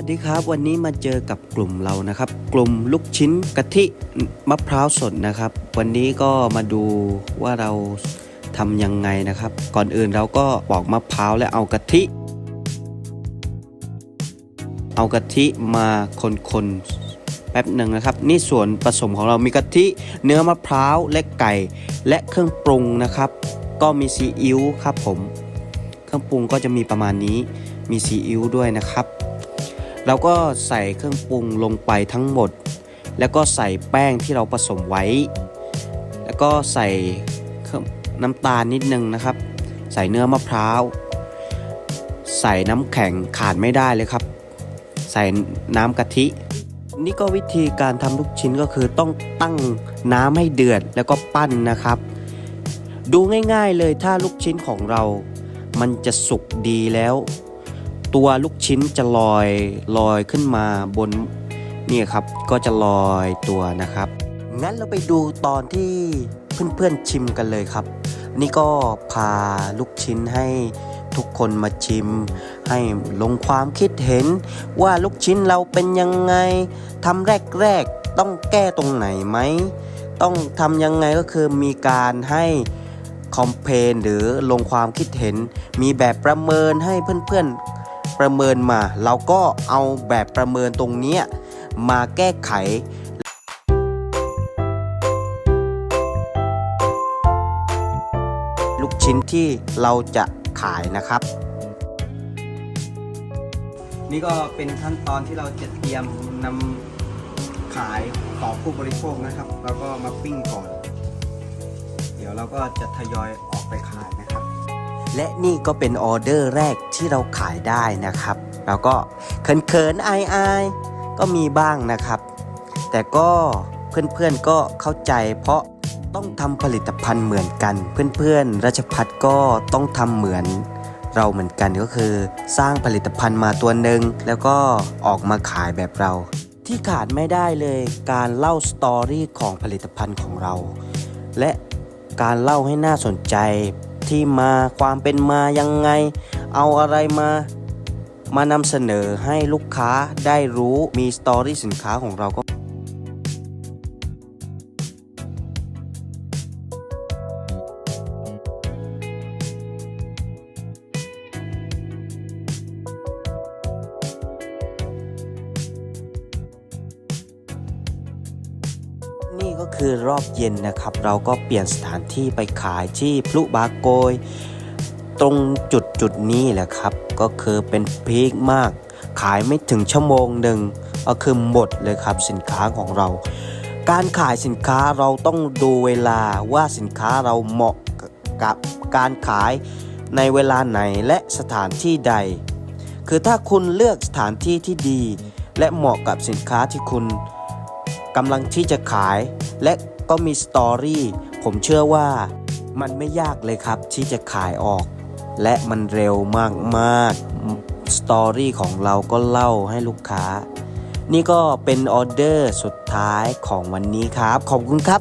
วัสดีครับ วันนี้มาเจอกับกลุ่มเรานะครับ กลุ่มลูกชิ้นกะทิมะพร้าวสดนะครับ วันนี้ก็มาดูว่าเราทำยังไงนะครับ ก่อนอื่นเราก็ปอกมะพร้าวและเอากะทิ เอากะทิมาคนๆแป๊บหนึ่งนะครับ นี่ส่วนผสมของเรามีกะทิ เนื้อมะพร้าวและไก่ และเครื่องปรุงนะครับ ก็มีซีอิ๊วครับผม เครื่องปรุงก็จะมีประมาณนี้มีซีอิ๊วด้วยนะครับ เราก็ใส่เครื่องปรุงลงไปทั้งหมด แล้วก็ใส่แป้งที่เราผสมไว้ แล้วก็ใส่เครื่องน้ำตาลนิดนึงนะครับ ใส่เนื้อมะพร้าว ใส่น้ำแข็งขาดไม่ได้เลยครับ ใส่น้ำกะทิ นี่ก็วิธีการทำลูกชิ้นก็คือต้องตั้งน้ำให้เดือดแล้วก็ปั้นนะครับ ดูง่ายๆเลยถ้าลูกชิ้นของเรา มันจะสุกดีแล้ว ตัวลูกชิ้นจะลอยลอยขึ้นมาบนนี่ครับก็จะลอยตัวนะครับ งั้นเราไปดูตอนที่เพื่อนๆชิมกันเลยครับ นี่ก็พาลูกชิ้นให้ทุกคนมาชิม ให้ลงความคิดเห็นว่าลูกชิ้นเราเป็นยังไงทำแรกๆต้องแก้ตรงไหนไหม ต้องทำยังไงก็คือมีการให้คอมเพนหรือลงความคิดเห็น มีแบบประเมินให้เพื่อนๆ ประเมินมา เราก็เอาแบบประเมินตรงนี้มาแก้ไขลูกชิ้นที่เราจะขายนะครับ นี่ก็เป็นขั้นตอนที่เราจะเตรียมนำขายต่อผู้บริโภคนะครับ แล้วก็มาปิ้งก่อน เดี๋ยวเราก็จะทยอยออกไปขายนะครับ และนี่ก็เป็นออเดอร์แรกที่เราขายได้นะครับ แล้วก็เขินๆอายๆก็มีบ้างนะครับ แต่ก็เพื่อนๆก็เข้าใจ เพราะต้องทำผลิตภัณฑ์เหมือนกัน เพื่อนๆราชพัฒก็ต้องทำเหมือนเราเหมือนกันก็คือสร้างผลิตภัณฑ์มาตัวหนึ่งแล้วก็ออกมาขายแบบเรา ที่ขาดไม่ได้เลยการเล่าสตอรี่ของผลิตภัณฑ์ของเรา และการเล่าให้น่าสนใจ ที่มาความเป็นมายังไง เอาอะไรมามานำเสนอให้ลูกค้าได้รู้มีสตอรี่สินค้าของเราก็ นี่ก็คือรอบเย็นนะครับ เราก็เปลี่ยนสถานที่ไปขายที่พลุบาโกย ตรงจุดจุดนี้แหละครับ ก็คือเป็นพีคมาก ขายไม่ถึงชั่วโมงหนึ่งก็คือหมดเลยครับสินค้าของเรา การขายสินค้าเราต้องดูเวลาว่าสินค้าเราเหมาะกับการขายในเวลาไหนและสถานที่ใด คือถ้าคุณเลือกสถานที่ที่ดี และเหมาะกับสินค้าที่คุณ กำลังที่จะขาย และก็มีสตอรี่ผมเชื่อว่ามันไม่ยากเลยครับที่จะขายออก และมันเร็วมากๆสตอรี่ของเราก็เล่าให้ลูกค้า นี่ก็เป็นออเดอร์สุดท้ายของวันนี้ครับ ขอบคุณครับ